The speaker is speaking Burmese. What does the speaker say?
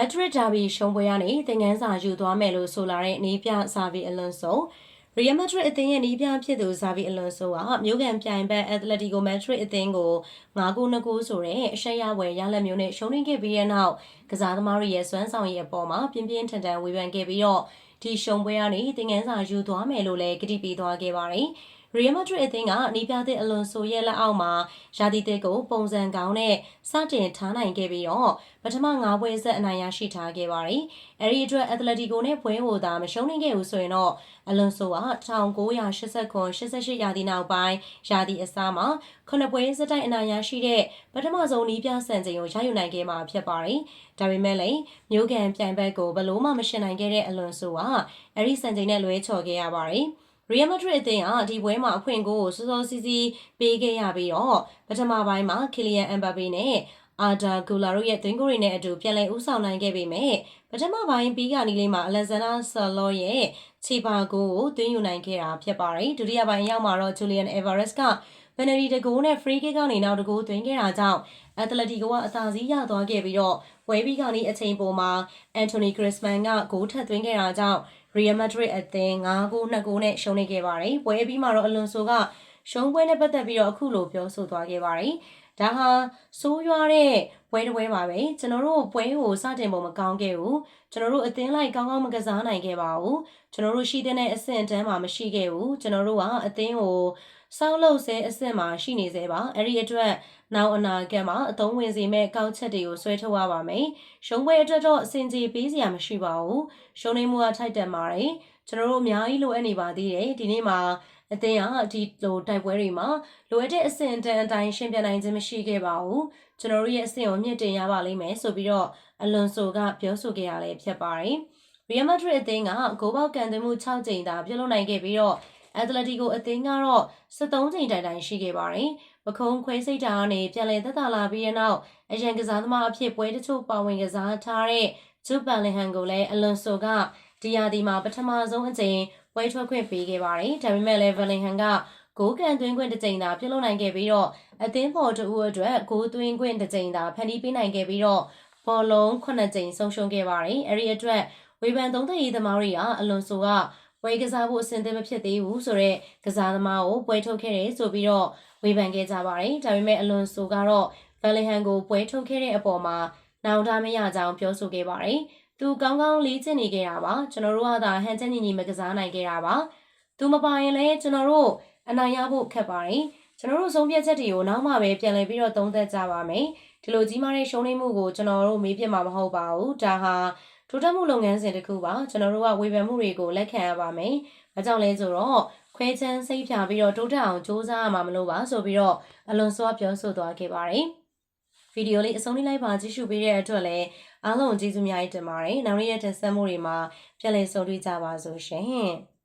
Madrid Derby ရှုံးပွဲကနေသင်ခန်းစာယူသွားမယ်လို့ဆိုလာတဲ့နီးပြဇာဗီအလွန်ဆို Real Madrid အသင်းရဲ့နီးပြဖြစ်သူဇာဗီအလွန်ဆိုကမြို့ကန်ပြိုင်ဘက် Atletico Madrid အသင်းကို9ဂိုး2ဂိုးဆိုတဲ့အရှက်ရဝယ်ရလက်မျိုးနဲ့ရှုံးနိမ့်ခဲ့ပြီးတဲ့နောက်ကစားသမားတွေရဲ့စွမ်းဆောင်ရည်အပေါ်မှာပြင်းပြင်းထန်ထန်ဝေဖန်ခဲ့ပြီးတော့ဒီရှုံးပွဲကနေသင်ခန်းစာယူသွားမယ်လို့လည်းကတိပေးသွားခဲ့ပါတယ်။ Real Madrid အသင်းကနီးပြသည့်အလွန်ဆိုရဲ့လက်အောက်မှာရာသီသစ်ကိုပုံစံကောင်းနဲ့စတင်ထားနိုင်ခဲ့ပြီးတော့ပထမ၅ပွဲဆက်အနိုင်ရရှိထားခဲ့ပါတယ်။အဲဒီအတွက် Atletico နဲ့ပွဲကိုသာမရှုံးနိုင်ခဲ့ဘူးဆိုရင်တော့အလွန်ဆိုက1989-88ရာသီနောက်ပိုင်းရာသီအစားမှာခုနှစ်ပွဲစတိုက်အနိုင်ရရှိတဲ့ပထမဆုံးနီးပြစံချိန်ကိုရယူနိုင်ခဲ့မှာဖြစ်ပါတယ်။ဒါပေမဲ့လည်းမျိုးကန်ပြိုင်ဘက်ကိုဘလို့မှမရှင်နိုင်ခဲ့တဲ့အလွန်ဆိုကအဲဒီစံချိန်နဲ့လွဲချော်ခဲ့ရပါတယ်။ Real Madrid အသင်းဟာဒီပွဲမှာအဖွင့်ကိုစောစောစီးစီးပေးခဲ့ရပြီးတော့ပထမပိုင်းမှာ Kylian Mbappe နဲ့ Arda Güler တို့ရဲ့သွင်းကိုတွေနဲ့အတူပြန်လည်ဦးဆောင်နိုင်ခဲ့ပေမဲ့ပထမပိုင်းပြီးကနေလေးမှာ Alexander Saloy ရဲ့ခြေပါကိုကိုသွင်းယူနိုင်ခဲ့တာဖြစ်ပါတယ်ဒုတိယပိုင်းရောက်မှာတော့ Julian Alvarez က ပန်နရီတကူနဲ့ free kick ကနေနောက်တကူသွင်းခဲ့တာကြောင့် Atletico ကအသာစီးရသွားခဲ့ပြီးတော့ဝဲပြီးကနေအချိန်ပေါ်မှာ Anthony Griezmann ကဂိုးထပ်သွင်းခဲ့တာကြောင့် Real Madrid အသင်း9ဂိုး2ဂိုးနဲ့ရှုံးနေခဲ့ပါတယ်။ပွဲပြီးမှတော့အလွန်ဆိုကရှုံးပွဲနဲ့ပတ်သက်ပြီးတော့အခုလိုပြောဆိုသွားခဲ့ပါတယ်။ဒါဟာစိုးရွားတဲ့ပွဲတစ်ပွဲပါပဲ။ကျွန်တော်တို့ပွဲကိုစတင်ပုံမကောင်းခဲ့ဘူး။ကျွန်တော်တို့အသင်းလိုက်ကောင်းကောင်းမကစားနိုင်ခဲ့ပါဘူး။ကျွန်တော်တို့ရှိတဲ့အဆင့်အတန်းမှာမရှိခဲ့ဘူး။ကျွန်တော်တို့ကအသင်းကို စောင်းလို့ဆဲအဆင့်မှာရှိနေသေးပါအဲ့ဒီအတွက်နောက်အနာဂတ်မှာအသုံးဝင်စေမဲ့ကောက်ချက်တွေကိုဆွဲထုတ်ရပါမယ်ရှုံးပွဲအတွက်တော့အစင်ကြီးပေးစရာမရှိပါဘူးရှုံးနေမှုကထိုက်တန်ပါတယ်ကျွန်တော်တို့အများကြီးလိုအပ်နေပါသေးတယ်ဒီနေ့မှာအသင်းကဒီလိုတိုက်ပွဲတွေမှာလိုအပ်တဲ့အဆင့်အတန်းအတိုင်းရှင်းပြနိုင်ခြင်းမရှိခဲ့ပါဘူးကျွန်တော်တို့ရဲ့အဆင့်ကိုမြင့်တင်ရပါလိမ့်မယ်ဆိုပြီးတော့အလွန်ဆိုကပြောဆိုခဲ့ရလဲဖြစ်ပါတယ်ရီယယ်မက်ဒရစ်အသင်းကဂိုးပေါက်ကန်သွင်းမှု6ကြိမ်သာပြုလုပ်နိုင်ခဲ့ပြီးတော့ အက်တလက်တီကိုအသင်းကတော့73ချိန်တိုင်တိုင်ရှိခဲ့ပါတယ်။ပခုံးခွဲစိတ်တာကနေပြန်လည်သက်သာလာပြီးတဲ့နောက်အရန်ကစားသမားအဖြစ်ပွဲတချို့ပါဝင်ကစားထားတဲ့ဂျူပန်လင်ဟန်ကိုလည်းအလွန်ဆိုကဒီယာဒီမှာပထမဆုံးအကြိမ်ပွဲထွက်ခွင့်ပေးခဲ့ပါတယ်။ဒါပေမဲ့လည်းဗလင်ဟန်ကဂိုးကန်သွင်းခွင့်တစ်ကြိမ်သာပြုလုပ်နိုင်ခဲ့ပြီးတော့အသင်းပေါ်တူအတွက်ဂိုးသွင်းခွင့်တစ်ကြိမ်သာဖန်တီးပေးနိုင်ခဲ့ပြီးတော့ဘောလုံး9ကြိမ်ဆုံးရှုံးခဲ့ပါတယ်။အဲဒီအတွက်ဝေဖန်သုံးသပ်ရေးသမားတွေကအလွန်ဆိုက ပွဲကစားဖို့အဆင်သင့်မဖြစ်သေးဘူးဆိုတော့ကစားသမားကိုပွဲထုတ်ခဲ့တယ်ဆိုပြီးတော့ဝေဖန်ခဲ့ကြပါတယ်ဒါပေမဲ့အလွန်ဆိုကတော့ဗယ်လီဟန်ကိုပွဲထုတ်ခဲ့တဲ့အပေါ်မှာနောင်တမရကြောင်းပြောဆိုခဲ့ပါတယ်သူကောင်းကောင်းလေးကျင့်နေခဲ့တာပါကျွန်တော်တို့ကသာဟန်ချက်ညီညီမကစားနိုင်ခဲ့တာပါသူမပိုင်လည်းကျွန်တော်တို့အနိုင်ရဖို့ခက်ပါတယ်ကျွန်တော်တို့ဆုံးဖြတ်ချက်တွေကိုနောက်မှပဲပြန်လည်ပြီးတော့သုံးသပ်ကြပါမယ်ဒီလိုကြီးမားတဲ့ရှုံးနိမ့်မှုကိုကျွန်တော်တို့မေးပြမှာမဟုတ်ပါဘူးဒါဟာ ထိုးတက်မှုလုပ်ငန်းစဉ်တစ်ခုပါကျွန်တော်တို့ကဝေဖန်မှုတွေကိုလက်ခံရပါမယ်။ဘာကြောင့်လဲဆိုတော့ခွဲချမ်းစိတ်ဖြာပြီးတော့တိုးတက်အောင်စူးစမ်းရမှာမလို့ပါဆိုပြီးတော့အလွန်စွာပြောဆိုသွားခဲ့ပါတယ်။ဗီဒီယိုလေးအဆုံးလေးလိုက်ပါကြည့်ရှုပေးတဲ့အတွက်လည်းအားလုံးကျေးဇူးများတင်ပါတယ်။နောက်နေ့ရက်တင်ဆက်မှုတွေမှာပြန်လည်ဆုံတွေ့ကြပါစို့ရှင်။